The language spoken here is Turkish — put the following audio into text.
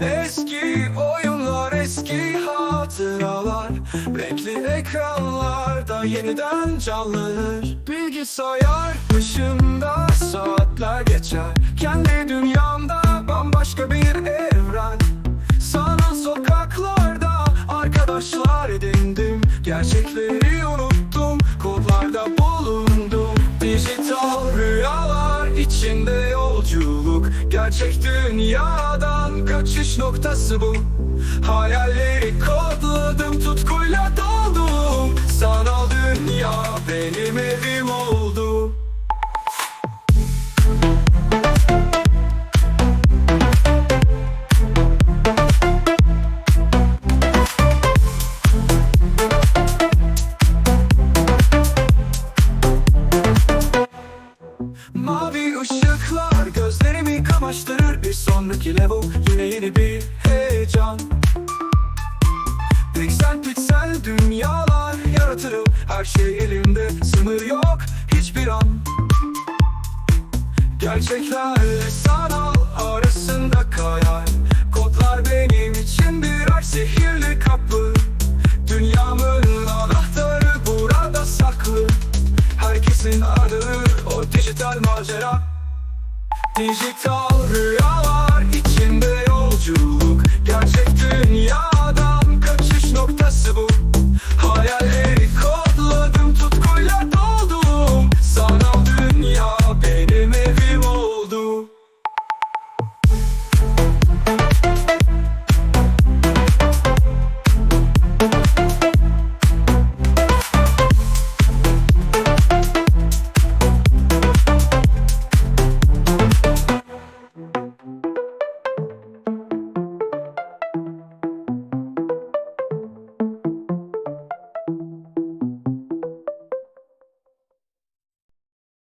Eski oyunlar eski hatıralar. Renkli ekranlarda yeniden canlanır. Bilgisayar başında saatler geçer. Kendi dünyamda bambaşka bir evren. Sanal sokaklarda arkadaşlar edindim. Gerçekleri unuttum kodlarda bulundum. Dijital rüyalar içinde Gerçek dünyadan kaçış noktası bu. Hayalleri kodladım tutkuyla doldum kamaştırır Bir sonraki level yine yeni bir heyecan. Piksel piksel dünyalar yaratırım Her şey elimde sınır yok hiçbir an. Gerçeklerle sanal arasında kayar. Kodlar benim için birer sihirli kapı. Dünyamın anahtarı burada saklı. Herkesin adı o dijital macera Digital reality.